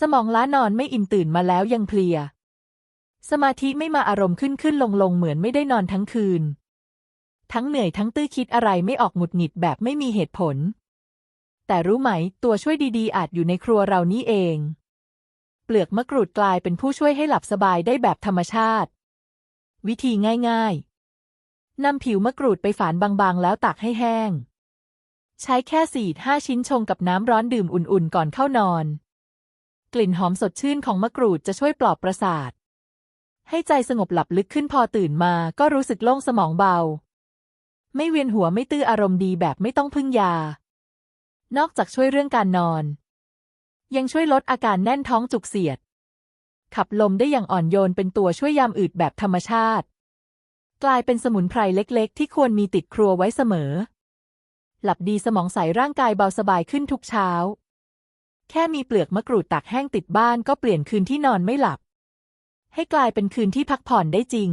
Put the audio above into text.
สมองล้านอนไม่อิ่มตื่นมาแล้วยังเพลีย สมาธิไม่มาอารมณ์ขึ้นขึ้นลงลงเหมือนไม่ได้นอนทั้งคืน ทั้งเหนื่อยทั้งตื้อคิดอะไรไม่ออกหงุดหงิดแบบไม่มีเหตุผล แต่รู้ไหมตัวช่วยดีๆ อาจอยู่ในครัวเรานี่เอง เปลือกมะกรูดกลายเป็นผู้ช่วยให้หลับสบายได้แบบธรรมชาติ วิธีง่ายๆนำผิวมะกรูดไปฝานบางๆ แล้วตากให้แห้ง ใช้แค่สี่ห้าชิ้นชงกับน้ำร้อนดื่มอุ่นๆ ก่อนเข้านอน กลิ่นหอมสดชื่นของมะกรูดจะช่วยปลอบประสาท ให้ใจสงบหลับลึกขึ้นพอตื่นมาก็รู้สึกโล่งสมองเบา ไม่เวียนหัวไม่ตื้ออารมณ์ดีแบบไม่ต้องพึ่งยา นอกจากช่วยเรื่องการนอน ยังช่วยลดอาการแน่นท้องจุกเสียด ขับลมได้อย่างอ่อนโยนเป็นตัวช่วยยามอืดแบบธรรมชาติ กลายเป็นสมุนไพรเล็ก ๆ ที่ควรมีติดครัวไว้เสมอ หลับดีสมองใสร่างกายเบาสบายขึ้นทุกเช้า แค่มีเปลือกมะกรูดตากแห้งติดบ้านก็เปลี่ยนคืนที่นอนไม่หลับ ให้กลายเป็นคืนที่พักผ่อนได้จริง